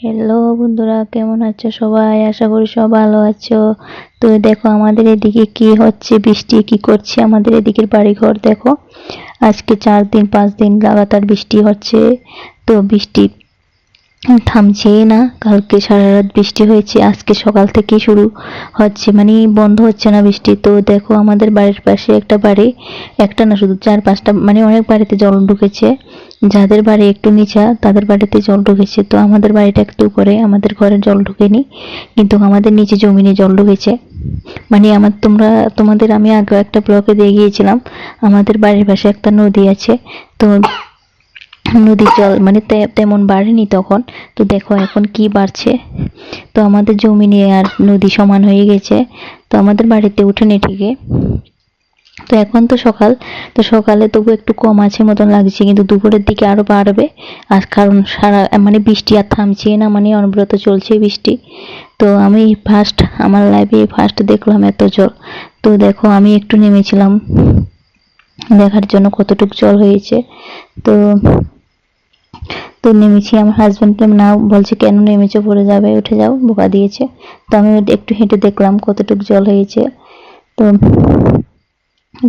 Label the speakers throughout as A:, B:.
A: Hello বন্ধুরা, কেমন আছো সবাই? আশা করি সব ভালো আছো। তো দেখো, আমাদের এদিকে কি হচ্ছে, বৃষ্টি কি করছে আমাদের এদিকের বাড়িঘর, দেখো। আজকে চার দিন, পাঁচ দিন লাগাতার বৃষ্টি হচ্ছে। তো বৃষ্টি থামছেই না। কালকে সারা রাত বৃষ্টি হয়েছে, আজকে সকাল থেকে শুরু হচ্ছে। মানে বন্ধ হচ্ছে না বৃষ্টি। তো দেখো, আমাদের বাড়ির পাশে একটা বাড়ি, একটা না, শুধু চার পাঁচটা মানে অনেক বাড়িতে জল ঢুকেছে। যাদের বাড়ি একটু নিচা, তাদের বাড়িতে জল ঢুকেছে। তো আমাদের বাড়িটা একটু উপরে, আমাদের ঘরে জল ঢুকেনি, কিন্তু আমাদের নিচে জমিনে জল ঢুকেছে। মানে আমার তোমরা, তোমাদের আমি আগে একটা ব্লকে দিয়ে গিয়েছিলাম আমাদের বাড়ির পাশে একটা নদী আছে। তো নদীর জল মানে তেমন বাড়েনি তখন। তো দেখো এখন কি বাড়ছে। তো আমাদের জমি নিয়ে আর নদী সমান হয়ে গেছে। তো আমাদের বাড়িতে উঠেনি ঠিকই। তো এখন তো সকাল, তো সকালে তবু একটু কম আছে মতন লাগছে, কিন্তু দুপুরের দিকে আরও বাড়বে। আর কারণ সারা মানে বৃষ্টি আর থামছে না মানে অনবরত চলছে বৃষ্টি। তো আমি ফার্স্ট আমার লাইফে ফার্স্ট দেখলাম এত জল। তো দেখো আমি একটু নেমেছিলাম। দেখার জন্য কতটুকু জল হয়েছে। তো তো নেমেছি, আমার হাজব্যান্ড না বলছে, কেন নেমেছো? পড়ে যাবে, উঠে যাও। বোকা দিয়েছে। তো আমি একটু হেঁটে দেখলাম কতটুকু জল হয়েছে। তো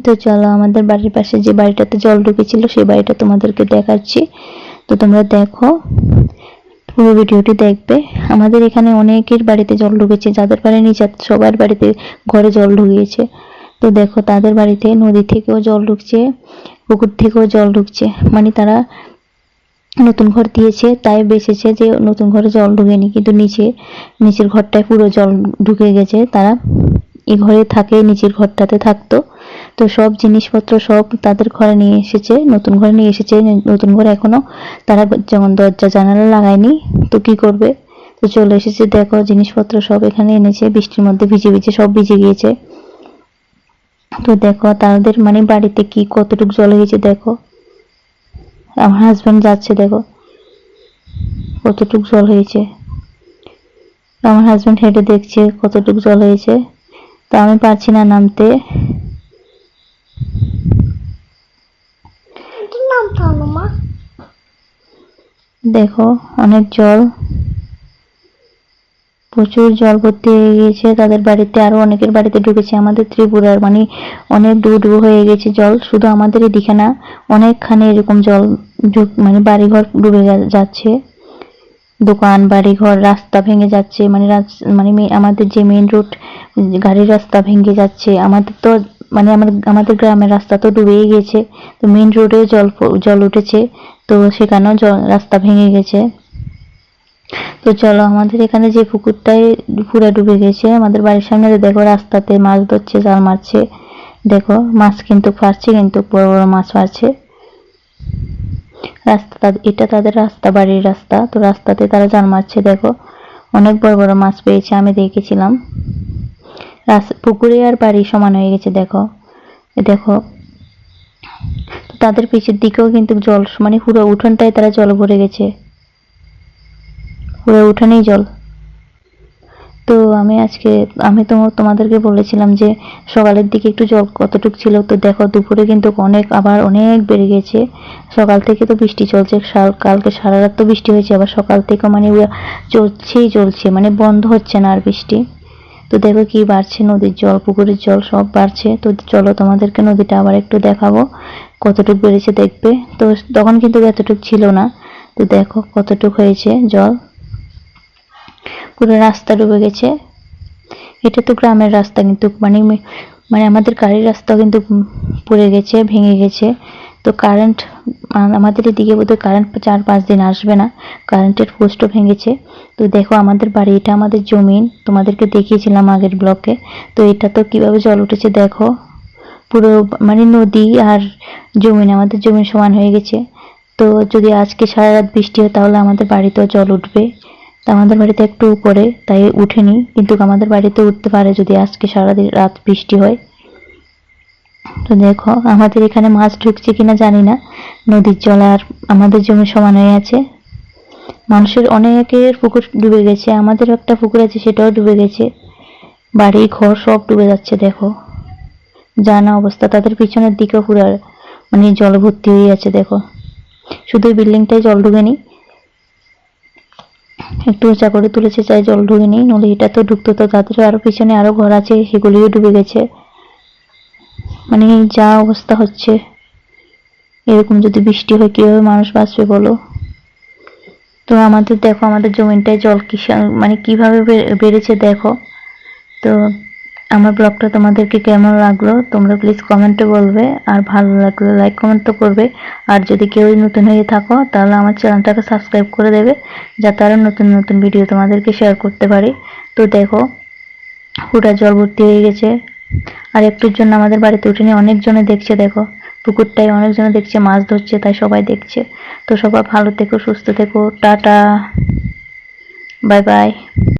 A: তো চলো, আমাদের বাড়ির পাশে যে বাড়িটাতে জল ঢুকেছিল সেই বাড়িটা তোমাদেরকে দেখাচ্ছি। তো তোমরা দেখো, পুরো ভিডিওটি দেখবে। আমাদের এখানে অনেকের বাড়িতে জল ঢুকেছে যাদের বাড়ি নিচে সবার বাড়িতে ঘরে জল ঢুকিয়েছে। তো দেখো, তাদের বাড়িতে নদী থেকেও জল ঢুকছে, পুকুর থেকেও জল ঢুকছে। মানে তারা নতুন ঘর দিয়েছে, তাই বেঁচেছে যে নতুন ঘরে জল ঢুকেনি, কিন্তু নিচে, নিচের ঘরটায় পুরো জল ঢুকে গেছে। তারা এই ঘরে থাকে, নিচের ঘরটাতে থাকতো। তো সব জিনিসপত্র সব তাদের ঘরে নিয়ে এসেছে, নতুন ঘরে নিয়ে এসেছে। নতুন ঘরে এখনও তারা যেমন দরজা, জানালা লাগায়নি, তো কি করবে? তো চলে এসেছে, দেখো জিনিসপত্র সব এখানে এনেছে, বৃষ্টির মধ্যে ভিজে ভিজে সব ভিজে গিয়েছে। তো দেখো তাদের মানে বাড়িতে কি কতটুকু জল হয়েছে, দেখো। আমার হাজব্যান্ড যাচ্ছে দেখো। কতটুক জল হয়েছে। আমার হাজব্যান্ড হেঁটে দেখছে কতটুক জল হয়েছে। তো আমি পারছি না নামতে। দেখো অনেক জল। প্রচুর জল ভর্তি হয়ে গিয়েছে। তাদের বাড়িতে আরও অনেকের বাড়িতে ঢুকেছে। আমাদের ত্রিপুরার মানে অনেক দূর দূর হয়ে গেছে জল। শুধু আমাদের এদিকে না অনেকখানে এরকম জল মানে বাড়িঘর ডুবে যাচ্ছে। দোকান, বাড়িঘর রাস্তা ভেঙে যাচ্ছে। মানে মানে আমাদের যে মেইন রোড গাড়ির রাস্তা ভেঙে যাচ্ছে। আমাদের তো মানে আমার আমাদের গ্রামের রাস্তা তো ডুবেই গেছে। তো মেইন রোডেও জল জল উঠেছে। তো সেখানেও জল, রাস্তা ভেঙে গেছে। তো চলো আমাদের এখানে যে পুকুরটায় পুরো ডুবে গেছে, আমাদের বাড়ির সামনে দেখো রাস্তাতে মাছ ধরছে, জাল মারছে, দেখো মাছ কিন্তু ফারছে কিন্তু বড় বড় মাছ ফারছে রাস্তা এটা তাদের রাস্তা, বাড়ির রাস্তা, তো রাস্তাতে তারা জাল মারছে, দেখো। অনেক বড় বড় মাছ পেয়েছে, আমি দেখেছিলাম। পুকুরে আর বাড়ি সমান হয়ে গেছে, দেখো। দেখো তাদের পিছের দিকেও কিন্তু জল মানে পুরো উঠোনটায় তারা জল ভরে গেছে। পুরো উঠানেই জল। তো আমি আজকে, আমি তো তোমাদেরকে বলেছিলাম যে সকালের দিকে একটু জল কতটুক ছিল। তো দেখো, দুপুরে কিন্তু অনেক, আবার অনেক বেড়ে গেছে। সকাল থেকে তো বৃষ্টি চলছে। কালকে সারা রাত তো বৃষ্টি হয়েছে। আবার সকাল থেকে মানে চলছেই চলছে। মানে বন্ধ হচ্ছে না আর বৃষ্টি। তো দেখো কি বাড়ছে নদীর জল, পুকুরের জল সব বাড়ছে। তো চলো তোমাদেরকে নদীটা আবার একটু দেখাবো। কতটুক বেড়েছে দেখবে। তো তখন কিন্তু এতটুক ছিল না। তো দেখো কতটুক হয়েছে জল। পুরো রাস্তা ডুবে গেছে। এটা তো গ্রামের রাস্তা কিন্তু মানে মানে আমাদের গাড়ির রাস্তাও কিন্তু পড়ে গেছে, ভেঙে গেছে। তো কারেন্ট আমাদের এদিকে বোধহয় কারেন্ট চার পাঁচ দিন আসবে না। কারেন্টের পোস্টও ভেঙেছে। তো দেখো আমাদের বাড়ি, এটা আমাদের জমিন। তোমাদেরকে দেখিয়েছিলাম আগের ব্লকে তো এটা তো কীভাবে জল উঠেছে দেখো। পুরো মানে নদী আর জমিন, আমাদের জমিন সমান হয়ে গেছে। তো যদি আজকে সারা রাত বৃষ্টি হয় তাহলে আমাদের বাড়িতেও জল উঠবে। আমাদের বাড়িতে একটু উপরে তাই উঠেনি। কিন্তু আমাদের বাড়িতে উঠতে পারে যদি আজকে সারা দি- রাত বৃষ্টি হয়। তো দেখো, আমাদের এখানে মাছ ঢুকছে কিনা জানি না। নদীর জল আর আমাদের জমি সমান হয়ে আছে। মানুষের অনেকের পুকুর ডুবে গেছে আমাদের একটা পুকুর আছে, সেটাও ডুবে গেছে। বাড়ি, ঘর সব ডুবে যাচ্ছে, দেখো। জানা অবস্থা, তাদের পিছনের দিকেও পুরো মানে জল ভর্তি হয়ে আছে, দেখো। শুধু বিল্ডিংটাই জল ঢুকেনি। একটু উঁচা করে তুলেছে, চাই জল ঢুকে নেই নলে এটা তো ঢুকতো তো তাদের আরও পিছনে আরও ঘর আছে, সেগুলিও ডুবে গেছে। মানে যা অবস্থা হচ্ছে, এরকম যদি বৃষ্টি হয়, কীভাবে মানুষ বাঁচবে বলো? তো আমাদের দেখো, আমাদের জমিনটায় জল কিসা মানে কীভাবে বেড়েছে দেখো। তো আমার ব্লগটা তোমাদেরকে কেমন লাগল, তোমরা প্লিজ কমেন্টে বলবে, আর ভালো লাগলে লাইক কমেন্ট তো করবে। আর যদি কেউই নতুন হয়ে থাকো, তাহলে আমার চ্যানেলটাকে সাবস্ক্রাইব করে দেবে, যাতে আরও নতুন নতুন ভিডিও তোমাদেরকে শেয়ার করতে পারি। তো দেখো পুরা জল ভর্তি হয়ে গেছে। আর একটুর জন্য আমাদের বাড়িতে উঠেনি অনেকজনে দেখছে, দেখো। পুকুরটায় অনেকজনে দেখছে, মাছ ধরছে, তাই সবাই দেখছে। তো সবাই ভালো থেকো, সুস্থ থেকো, টাটা। Bye bye